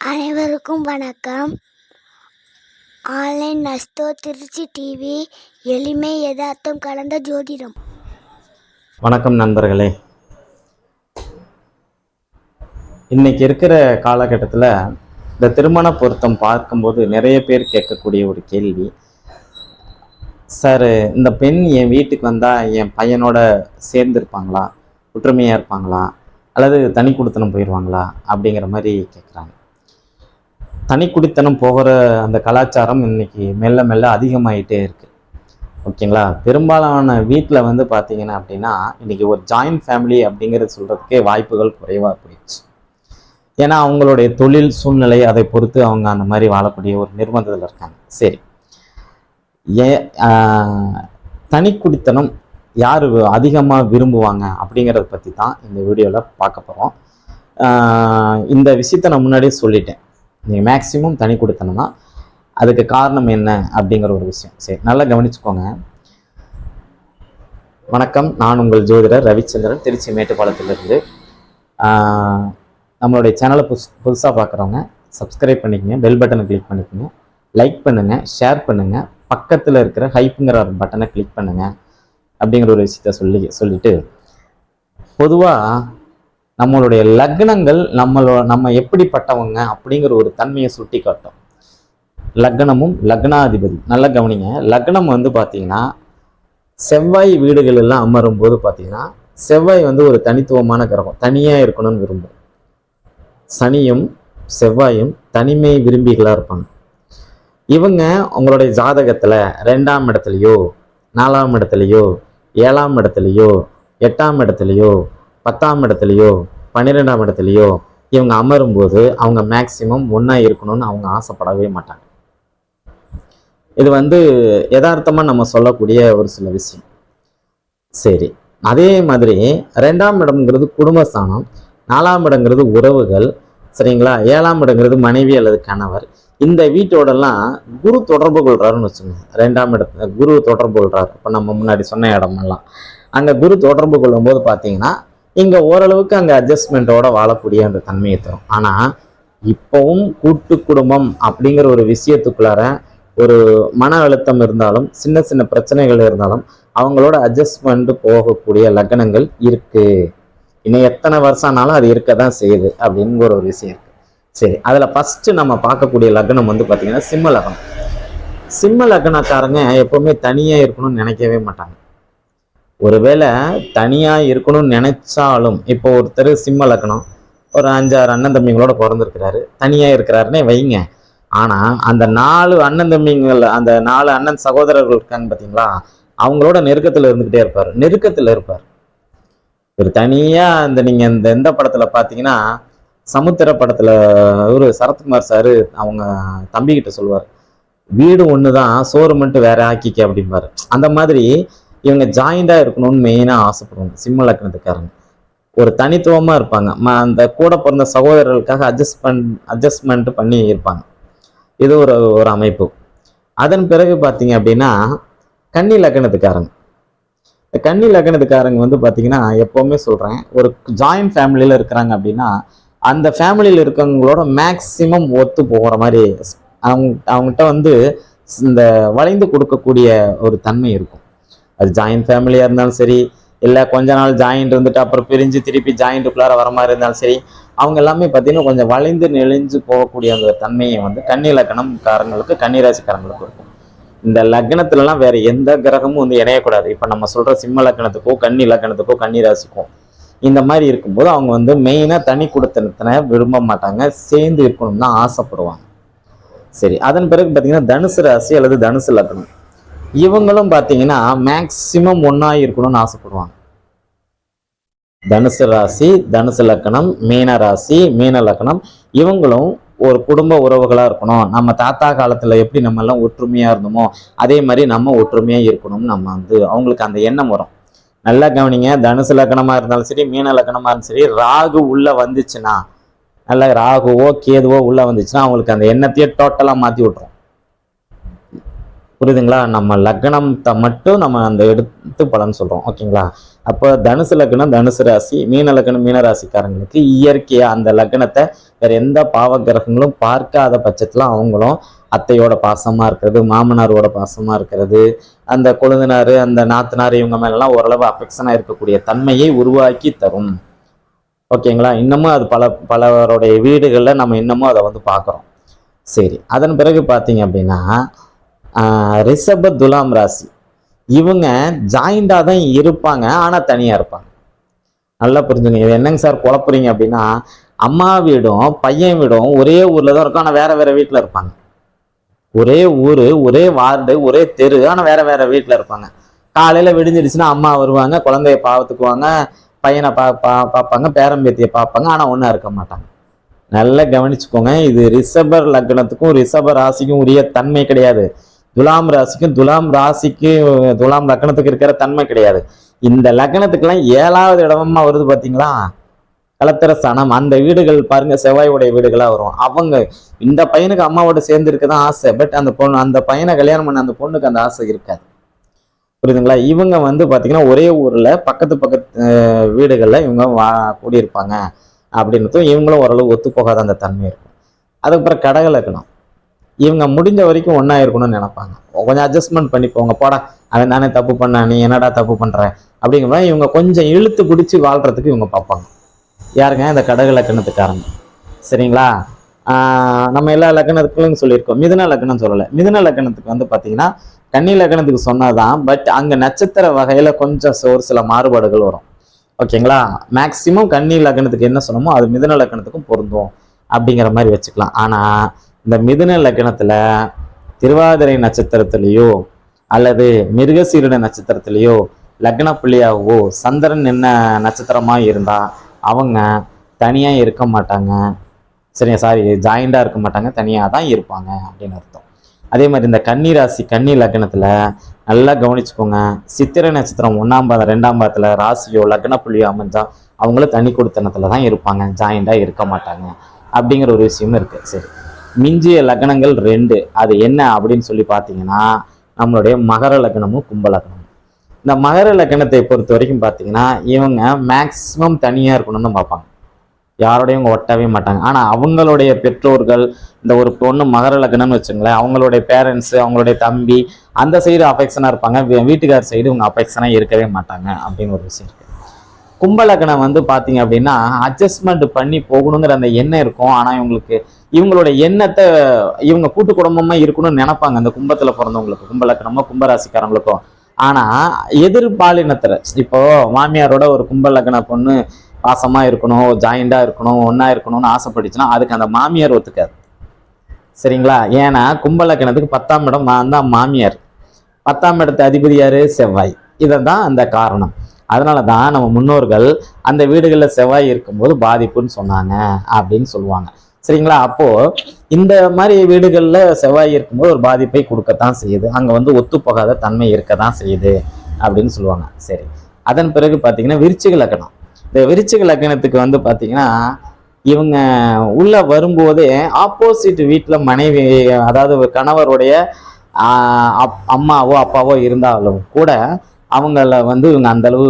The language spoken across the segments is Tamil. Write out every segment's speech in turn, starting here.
அனைவருக்கும் வணக்கம். ஆன்லைன் நஸ்தோ திருச்சி டிவி எளிமை யதார்த்தம் கலந்த ஜோதிடம். வணக்கம் நண்பர்களே. இன்னைக்கு இருக்கிற காலகட்டத்தில் இந்த திருமண பொருத்தம் பார்க்கும்போது நிறைய பேர் கேட்கக்கூடிய ஒரு கேள்வி. சார் இந்த பெண் என் வீட்டுக்கு வந்தால் என் பையனோட சேர்ந்துருப்பாங்களா? ஒற்றுமையாக இருப்பாங்களா? அல்லது தனி கொடுத்தனம் போயிடுவாங்களா அப்படிங்கிற மாதிரி கேட்குறாங்க தனிக்குடித்தனம் போகிற அந்த கலாச்சாரம் இன்னைக்கு மெல்ல மெல்ல அதிகமாயிட்டே இருக்கு. ஓகேங்களா? பெரும்பாலான வீட்டில் வந்து பார்த்தீங்கன்னா அப்படின்னா இன்னைக்கு ஒரு ஜாயிண்ட் ஃபேமிலி அப்படிங்கிறது சொல்கிறதுக்கே வாய்ப்புகள் குறைவாக போயிடுச்சு. ஏன்னா அவங்களுடைய தொழில் சூழ்நிலை அதை பொறுத்து அவங்க அந்த மாதிரி வாழக்கூடிய ஒரு நிர்பந்தத்தில் இருக்காங்க. சரி. ஏ தனிக்குடித்தனம் யார் அதிகமாக விரும்புவாங்க அப்படிங்கிறத பற்றி தான் இந்த வீடியோவில் பார்க்க போகிறோம் இந்த விஷயத்தை நான் முன்னாடியே சொல்லிட்டேன். நீங்கள் மேக்ஸிமம் தனி கொடுத்தனா அதுக்கு காரணம் என்ன அப்படிங்கிற ஒரு விஷயம். சரி நல்லா கவனிச்சுக்கோங்க. வணக்கம் நான் உங்கள் ஜோதிடர் ரவிச்சந்திரன் திருச்சி மேட்டுப்பாளத்திலிருந்து நம்மளுடைய சேனலை புதுசு புதுசாக பார்க்குறவங்க சப்ஸ்கிரைப் பண்ணிக்கங்க பெல் பட்டனை கிளிக் பண்ணிக்கோங்க. லைக் பண்ணுங்கள் ஷேர் பண்ணுங்கள் பக்கத்தில் இருக்கிற ஹைப்புங்கிற ஒரு பட்டனை கிளிக் பண்ணுங்கள் அப்படிங்கிற ஒரு விஷயத்த சொல்லி சொல்லிவிட்டு பொதுவாக நம்மளுடைய லக்னங்கள் நம்மளோ நம்ம எப்படிப்பட்டவங்க அப்படிங்கிற ஒரு தன்மையை சுட்டி காட்டும் லக்னமும் லக்னாதிபதி. நல்லா கவனிங்க. லக்னம் வந்து பார்த்தீங்கன்னா செவ்வாய் வீடுகள் எல்லாம் அமரும் போது பார்த்தீங்கன்னா செவ்வாய் வந்து ஒரு தனித்துவமான கிரகம். தனியாக இருக்கணும்னு விரும்பும். சனியும் செவ்வாயும் தனிமை விரும்பிகளாக இருப்பாங்க. இவங்க உங்களுடைய ஜாதகத்தில் ரெண்டாம் இடத்துலையோ நாலாம் இடத்துலையோ ஏழாம் இடத்துலையோ எட்டாம் இடத்துலையோ பத்தாம் இடத்துலையோ பன்னிரெண்டாம் இடத்துலையோ இவங்க அமரும்போது அவங்க மேக்சிமம் ஒன்றா இருக்கணும்னு அவங்க ஆசைப்படவே மாட்டாங்க. இது வந்து யதார்த்தமாக நம்ம சொல்லக்கூடிய ஒரு சில விஷயம். சரி அதே மாதிரி ரெண்டாம் இடம்ங்கிறது குடும்பஸ்தானம் நாலாம் இடங்கிறது உறவுகள் சரிங்களா? ஏழாம் இடங்கிறது மனைவி அல்லது கணவர். இந்த வீட்டோடலாம் குரு தொடர்பு கொள்கிறாருன்னு வச்சுக்கோங்க. ரெண்டாம் இடத்துல குரு தொடர்பு கொள்றாரு. இப்போ நம்ம முன்னாடி சொன்ன இடமெல்லாம். அங்கே குரு தொடர்பு கொள்ளும்போது பார்த்தீங்கன்னா இங்கே ஓரளவுக்கு அங்கே அட்ஜஸ்ட்மெண்ட்டோட வாழக்கூடிய அந்த தன்மையை தரும். ஆனால் இப்போவும் கூட்டு குடும்பம் அப்படிங்கிற ஒரு விஷயத்துக்குள்ளார ஒரு மன அழுத்தம் இருந்தாலும் சின்ன சின்ன பிரச்சனைகள் இருந்தாலும் அவங்களோட அட்ஜஸ்ட்மெண்ட் போகக்கூடிய லக்னங்கள் இருக்குது இன்னும் எத்தனை வருஷம் ஆனாலும் அது இருக்க தான் செய்யுது அப்படிங்கிற ஒரு விஷயம் இருக்குது சரி அதில் ஃபஸ்ட்டு நம்ம பார்க்கக்கூடிய லக்னம் வந்து பார்த்திங்கன்னா சிம்ம லக்னம் சிம்ம லக்னக்காரங்க எப்போவுமே தனியாக இருக்கணும்னு நினைக்கவே மாட்டாங்க. ஒருவேளை தனியாக இருக்கணும்னு நினைச்சாலும் இப்போ ஒருத்தர் சிம்ம லக்கணம் ஒரு அஞ்சாறு அண்ணன் தம்பிங்களோட பிறந்திருக்கிறாரு. தனியாக இருக்கிறாருன்னே வைங்க. ஆனால் அந்த நாலு அண்ணன் தம்பிங்கள் அந்த நாலு அண்ணன் சகோதரர்கள் இருக்காங்க பார்த்தீங்களா அவங்களோட நெருக்கத்தில் இருந்துக்கிட்டே இருப்பார். நெருக்கத்தில் இருப்பார். ஒரு தனியாக அந்த நீங்கள் இந்த எந்த படத்தில் பார்த்தீங்கன்னா சமுத்திர படத்தில் ஒரு சரத்குமார் சார் அவங்க தம்பிக்கிட்ட சொல்லுவார். வீடு ஒன்று தான் சோறு மட்டும் வேற ஆக்கிக்க அப்படிம்பாரு. அந்த மாதிரி இவங்க ஜாயிண்டாக இருக்கணும்னு மெயினாக ஆசைப்படுவாங்க சிம்ம லக்னத்துக்காரங்க. ஒரு தனித்துவமாக இருப்பாங்க. ம- அந்த கூட பிறந்த சகோதரர்களுக்காக அட்ஜஸ்ட் பண் அட்ஜஸ்ட்மெண்ட் பண்ணி இருப்பாங்க. இது ஒரு ஒரு அமைப்பு. அதன் பிறகு பார்த்தீங்க அப்படின்னா கன்னி லக்னத்துக்காரங்க. இந்த கன்னி லக்னத்துக்காரங்க வந்து பார்த்தீங்கன்னா எப்போவுமே சொல்கிறேன் ஒரு ஜாயிண்ட் ஃபேமிலியில் இருக்கிறாங்க அப்படின்னா அந்த ஃபேமிலியில் இருக்கிறவங்களோட மேக்சிமம் ஒத்து போகிற மாதிரி அவங்க அவங்ககிட்ட வந்து இந்த வளைந்து கொடுக்கக்கூடிய ஒரு தன்மை இருக்கும். அது ஜாயிண்ட் ஃபேமிலியாக இருந்தாலும் சரி இல்லை கொஞ்ச நாள் ஜாயிண்ட் இருந்துட்டு அப்புறம் பிரிஞ்சு திருப்பி ஜாயிண்ட்டுக்குள்ளார வர மாதிரி இருந்தாலும் சரி அவங்க எல்லாமே பார்த்தீங்கன்னா கொஞ்சம் வளைந்து நெளிஞ்சு போகக்கூடிய அந்த தன்மையை வந்து கன்னி காரங்களுக்கு கன்னிராசிக்காரங்களுக்கு இருக்கும் இந்த லக்னத்துலலாம் வேற எந்த கிரகமும் வந்து இணையக்கூடாது. இப்போ நம்ம சொல்ற சிம்ம லக்னத்துக்கோ கன்னி லக்னத்துக்கோ கன்னி இந்த மாதிரி இருக்கும்போது அவங்க வந்து மெயினாக தனி குடுத்தனத்தின விரும்ப மாட்டாங்க. சேர்ந்து இருக்கணும்னு தான் ஆசைப்படுவாங்க. சரி அதன் பிறகு பார்த்தீங்கன்னா தனுசு ராசி அல்லது தனுசு லக்னம். இவங்களும் பார்த்தீங்கன்னா மேக்சிமம் ஒன்றா இருக்கணும்னு ஆசைப்படுவாங்க. தனுசு ராசி தனுசு லக்கணம் மீன ராசி மீன லக்கணம். இவங்களும் ஒரு குடும்ப உறவுகளாக இருக்கணும். நம்ம தாத்தா காலத்தில் எப்படி நம்ம எல்லாம் ஒற்றுமையாக இருந்தோமோ அதே மாதிரி நம்ம ஒற்றுமையாக இருக்கணும்னு நம்ம வந்து அவங்களுக்கு அந்த எண்ணம் வரும். நல்லா கவனிங்க தனுசு லக்கணமாக இருந்தாலும் சரி மீன லக்கணமாக இருந்தாலும் சரி ராகு உள்ளே வந்துச்சுன்னா நல்ல ராகுவோ கேதுவோ உள்ளே வந்துச்சுன்னா அவங்களுக்கு அந்த எண்ணத்தையே டோட்டலாக மாற்றி விட்ரும் புரியுதுங்களா? நம்ம லக்னத்தை மட்டும் நம்ம அந்த எடுத்து பலன் சொல்கிறோம் ஓகேங்களா? அப்போ தனுசு லக்னம் தனுசு ராசி மீன லக்னம் மீன ராசிக்காரங்களுக்கு இயற்கையாக அந்த லக்னத்தை வேறு எந்த பாவ கிரகங்களும் பார்க்காத பட்சத்தில் அவங்களும் அத்தையோட பாசமாக இருக்கிறது மாமனாரோட பாசமாக இருக்கிறது அந்த கொழுந்தனார் அந்த நாத்தனார் இவங்க மேலெல்லாம் ஓரளவு அஃபெக்ஷனாக இருக்கக்கூடிய தன்மையை உருவாக்கி தரும். ஓகேங்களா? இன்னமும் அது பல பலருடைய வீடுகளில் நம்ம இன்னமும் அதை வந்து பார்க்குறோம். சரி அதன் பிறகு பார்த்தீங்க அப்படின்னா ரிஷப துலாம் ராசி. இவங்க ஜாயிண்டாக தான் இருப்பாங்க ஆனால் தனியாக இருப்பாங்க. நல்லா புரிஞ்சுங்க இது என்னங்க சார் குழப்புறீங்க அப்படின்னா அம்மா வீடும் பையன் வீடும் ஒரே ஊரில் தான் இருக்கும் ஆனால் வேற வேறு வீட்டில் இருப்பாங்க. ஒரே ஊர் ஒரே வார்டு ஒரே தெரு ஆனால் வேற வேறு வீட்டில் இருப்பாங்க. காலையில் விடிஞ்சிடுச்சுன்னா அம்மா வருவாங்க குழந்தைய பாவத்துக்குவாங்க பையனை பா பா பார்ப்பாங்க பேரம்பேத்தியை பார்ப்பாங்க ஆனால் ஒன்றா இருக்க மாட்டாங்க. நல்லா கவனிச்சுக்கோங்க இது ரிஷபர் லக்னத்துக்கும் ரிஷப ராசிக்கும் உரிய தன்மை கிடையாது. துலாம் ராசிக்கும் துலாம் ராசிக்கு துலாம் லக்னத்துக்கு இருக்கிற தன்மை கிடையாது. இந்த லக்னத்துக்கெல்லாம் ஏழாவது இடமா வருது பார்த்தீங்களா கலத்திர சனம். அந்த வீடுகள் பாருங்க செவ்வாயுடைய வீடுகளாக வரும். அவங்க இந்த பையனுக்கு அம்மாவோட சேர்ந்து இருக்க தான் ஆசை. பட் அந்த பொண்ணு அந்த பையனை கல்யாணம் பண்ண அந்த பொண்ணுக்கு அந்த ஆசை இருக்காது. புரியுதுங்களா? இவங்க வந்து பார்த்தீங்கன்னா ஒரே ஊரில் பக்கத்து பக்கத்து வீடுகளில் இவங்க வா கூடியிருப்பாங்க. அப்படின்றதும் இவங்களும் ஓரளவு ஒத்து போகாத அந்த தன்மை இருக்கும். அதுக்கப்புறம் கடக லக்னம். இவங்க முடிஞ்ச வரைக்கும் ஒன்றா இருக்கணும்னு நினைப்பாங்க. கொஞ்சம் அட்ஜஸ்ட்மெண்ட் பண்ணி போங்க போடா அவன் தானே தப்பு பண்ண நீ என்னடா தப்பு பண்ணுற அப்படிங்கிற இவங்க கொஞ்சம் இழுத்து பிடிச்சி வாழ்கிறதுக்கு இவங்க பார்ப்பாங்க. யாருங்க? இந்த கடகு லக்கணத்துக்காரங்க. சரிங்களா? நம்ம எல்லா லக்கணத்துக்கும் சொல்லியிருக்கோம். மிதுன லக்கணம் சொல்லலை. மிதுன லக்கணத்துக்கு வந்து பார்த்தீங்கன்னா கன்னி லக்கணத்துக்கு சொன்னதான் பட் அங்கே நட்சத்திர வகையில் கொஞ்சம் ஒரு சில மாறுபாடுகள் வரும். ஓகேங்களா? மேக்சிமம் கன்னி லக்கணத்துக்கு என்ன சொன்னமோ அது மிதுன லக்கணத்துக்கும் பொருந்தும். அப்படிங்கிற மாதிரி வச்சுக்கலாம். ஆனால் இந்த மிதுன லக்கணத்தில் திருவாதிரை நட்சத்திரத்திலேயோ அல்லது மிருகசீருட நட்சத்திரத்திலேயோ லக்ன புள்ளியாகவோ சந்திரன் என்ன நட்சத்திரமாக இருந்தால் அவங்க தனியாக இருக்க மாட்டாங்க. சரியா? சாரி ஜாயிண்டாக இருக்க மாட்டாங்க. தனியாக தான் இருப்பாங்க அப்படின்னு அர்த்தம். அதே மாதிரி இந்த கன்னி ராசி கன்னி லக்னத்தில் நல்லா கவனிச்சுக்கோங்க. சித்திரை நட்சத்திரம் ஒன்றாம் பாதம் ரெண்டாம் பாதத்தில் ராசியோ லக்ன புள்ளியோ அமைஞ்சா அவங்களும் தனி கொடுத்தனத்தில் தான் இருப்பாங்க. ஜாயிண்டாக இருக்க மாட்டாங்க. அப்படிங்கிற ஒரு விஷயமும் இருக்குது சரி. மிஞ்சிய லக்னங்கள் ரெண்டு. அது என்ன அப்படின்னு சொல்லி பார்த்தீங்கன்னா நம்மளுடைய மகர லக்னமும் கும்ப இந்த மகர லக்னத்தை பொறுத்த வரைக்கும் பார்த்தீங்கன்னா இவங்க மேக்சிமம் தனியாக இருக்கணும்னு தான் பார்ப்பாங்க. யாரோடையும் ஒட்டவே மாட்டாங்க. ஆனால் அவங்களுடைய பெற்றோர்கள் இந்த ஒரு பொண்ணு மகர லக்னம்னு வச்சுங்களேன் அவங்களுடைய பேரண்ட்ஸு அவங்களுடைய தம்பி அந்த சைடு அஃபெக்ஷனாக இருப்பாங்க. வீட்டுக்கார் சைடு இவங்க அஃபெக்ஷனாக இருக்கவே மாட்டாங்க அப்படின்னு ஒரு விஷயம் இருக்குது கும்பலக்கணம் வந்து பார்த்தீங்க அப்படின்னா அட்ஜஸ்ட்மெண்ட் பண்ணி போகணுங்கிற அந்த எண்ணம் இருக்கும். ஆனால் இவங்களுக்கு இவங்களோட எண்ணத்தை இவங்க கூட்டு குடும்பமாக இருக்கணும்னு நினைப்பாங்க. அந்த கும்பத்தில் பிறந்தவங்களுக்கு கும்பலக்கணமோ கும்பராசிக்காரங்களுக்கும் ஆனால் எதிர்பாலினத்தில் இப்போ மாமியாரோட ஒரு கும்பலக்கண பொண்ணு பாசமாக இருக்கணும் ஜாயிண்டாக இருக்கணும் ஒன்றா இருக்கணும்னு ஆசைப்பட்டுச்சுன்னா அதுக்கு அந்த மாமியார் ஒத்துக்காது. சரிங்களா? ஏன்னா கும்பலக்கணத்துக்கு பத்தாம் இடம் நான் தான் மாமியார். பத்தாம் இடத்து அதிபதியாரு செவ்வாய். இதை தான் அந்த காரணம். அதனால தான் நம்ம முன்னோர்கள் அந்த வீடுகளில் செவ்வாய் இருக்கும்போது பாதிப்புன்னு சொன்னாங்க அப்படின்னு சொல்லுவாங்க. சரிங்களா? அப்போது இந்த மாதிரி வீடுகளில் செவ்வாய் இருக்கும்போது ஒரு பாதிப்பை கொடுக்கத்தான் செய்யுது. அங்கே வந்து ஒத்துப்போகாத தன்மை இருக்க தான் செய்யுது அப்படின்னு சொல்லுவாங்க. சரி. அதன் பிறகு பார்த்தீங்கன்னா விருச்சிக லக்கணம். இந்த விருச்சிக லக்கணத்துக்கு வந்து பார்த்தீங்கன்னா இவங்க உள்ளே வரும்போதே ஆப்போசிட் வீட்டில் மனைவி அதாவது கணவருடைய அப்- அம்மாவோ அப்பாவோ இருந்தாலும் கூட அவங்கள வந்து இவங்க அந்த அளவு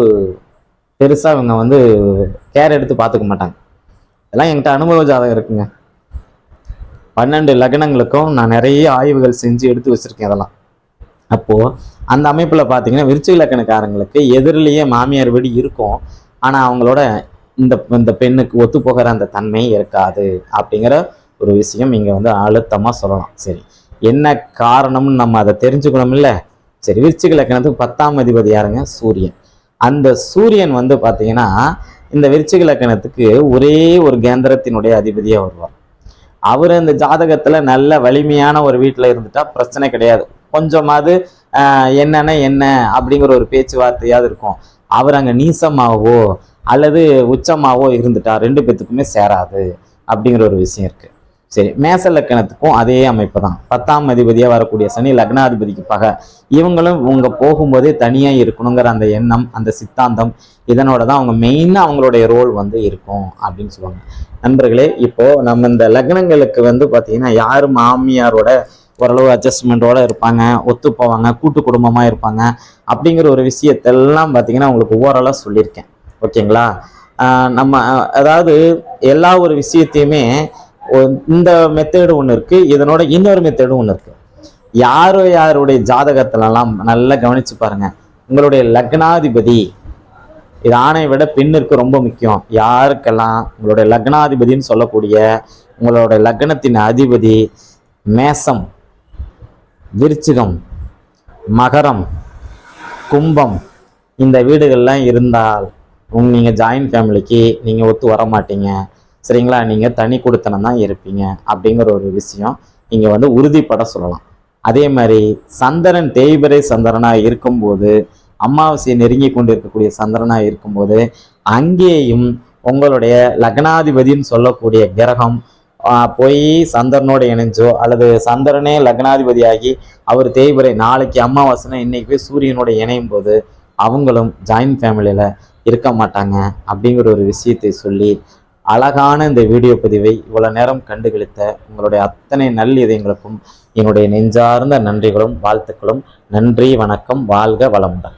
இவங்க வந்து கேர் எடுத்து பார்த்துக்க மாட்டாங்க. இதெல்லாம் என்கிட்ட அனுபவ ஜாதகம் இருக்குங்க. பன்னெண்டு லக்னங்களுக்கும் நான் நிறைய ஆய்வுகள் செஞ்சு எடுத்து வச்சிருக்கேன் அதெல்லாம். அப்போது அந்த அமைப்பில் பார்த்தீங்கன்னா விருச்சிக லக்கணக்காரங்களுக்கு எதிரிலேயே மாமியார் வீடு இருக்கும். ஆனால் அவங்களோட இந்த இந்த பெண்ணுக்கு ஒத்து போகிற அந்த தன்மை இருக்காது அப்படிங்கிற ஒரு விஷயம் இங்கே வந்து அழுத்தமாக சொல்லலாம். சரி. என்ன காரணம்னு நம்ம அதை தெரிஞ்சுக்கணும் இல்லை சரி விருச்சிக லக்கணத்துக்கு பத்தாம் அதிபதி யாருங்க? சூரியன். அந்த சூரியன் வந்து பார்த்தீங்கன்னா இந்த விருச்சிக லக்கணத்துக்கு ஒரே ஒரு கேந்திரத்தினுடைய அதிபதியாக வருவார். அவர் இந்த ஜாதகத்தில் நல்ல வலிமையான ஒரு வீட்டில் இருந்துட்டா பிரச்சனை கிடையாது. கொஞ்சமாவது என்னன்னா என்ன அப்படிங்கிற ஒரு பேச்சுவார்த்தையாவது இருக்கும். அவர் அங்கே நீசமாகவோ அல்லது உச்சமாகவோ இருந்துட்டா ரெண்டு பேத்துக்குமே சேராது அப்படிங்கிற ஒரு விஷயம் இருக்குது சரி மேச லக்கணத்துக்கும் அதே அமைப்பு தான் பத்தாம் அதிபதியாக வரக்கூடிய சனி லக்னாதிபதிக்கு பகை இவங்களும் இவங்க போகும்போதே தனியாக இருக்கணுங்கிற அந்த எண்ணம் அந்த சித்தாந்தம் இதனோட தான் அவங்க மெயினாக அவங்களுடைய ரோல் வந்து இருக்கும் அப்படின்னு சொல்லுவாங்க. நண்பர்களே இப்போது நம்ம இந்த லக்னங்களுக்கு வந்து பார்த்திங்கன்னா யார் மாமியாரோட ஓரளவு அட்ஜஸ்ட்மெண்ட்டோடு இருப்பாங்க ஒத்து போவாங்க கூட்டு குடும்பமாக இருப்பாங்க அப்படிங்கிற ஒரு விஷயத்தெல்லாம் பார்த்தீங்கன்னா உங்களுக்கு ஓரளவு சொல்லியிருக்கேன். ஓகேங்களா? நம்ம அதாவது எல்லா ஒரு விஷயத்தையுமே இந்த மெத்தேடு ஒன்று இருக்குது இதனோட இன்னொரு மெத்தேடும் ஒன்று இருக்குது யாரோ யாருடைய ஜாதகத்திலலாம் நல்லா கவனிச்சு பாருங்க. உங்களுடைய லக்னாதிபதி இது ஆணை விட பெண்ணிற்கு ரொம்ப முக்கியம். யாருக்கெல்லாம் உங்களுடைய லக்னாதிபதின்னு சொல்லக்கூடிய உங்களுடைய லக்னத்தின் அதிபதி மேசம் விருச்சிகம் மகரம் கும்பம் இந்த வீடுகள்லாம் இருந்தால் உங்க நீங்கள் ஜாயின்ட் ஃபேமிலிக்கு நீங்கள் ஒத்து வர மாட்டீங்க சரிங்களா? நீங்கள் தனி கொடுத்தனம் தான் இருப்பீங்க அப்படிங்கிற ஒரு விஷயம் நீங்கள் வந்து உறுதிப்பட சொல்லலாம். அதே மாதிரி சந்திரன் தேய்பிரை சந்திரனாக இருக்கும்போது அமாவாசையை நெருங்கி கொண்டு இருக்கக்கூடிய சந்திரனாக இருக்கும்போது அங்கேயும் உங்களுடைய லக்னாதிபதின்னு சொல்லக்கூடிய கிரகம் போய் சந்திரனோட இணைஞ்சோ அல்லது சந்திரனே லக்னாதிபதியாகி அவர் தேய்பிரை நாளைக்கு அமாவாசைனா இன்னைக்கு போய் சூரியனோட இணையும் போது அவங்களும் ஜாயின்ட் ஃபேமிலியில் இருக்க மாட்டாங்க அப்படிங்கிற ஒரு விஷயத்தை சொல்லி அழகான இந்த வீடியோ பதிவை இவ்வளோ நேரம் கண்டுகளித்த உங்களுடைய அத்தனை நல் இதயங்களுக்கும் என்னுடைய நெஞ்சார்ந்த நன்றிகளும் வாழ்த்துக்களும். நன்றி வணக்கம் வாழ்க வளமுடன்.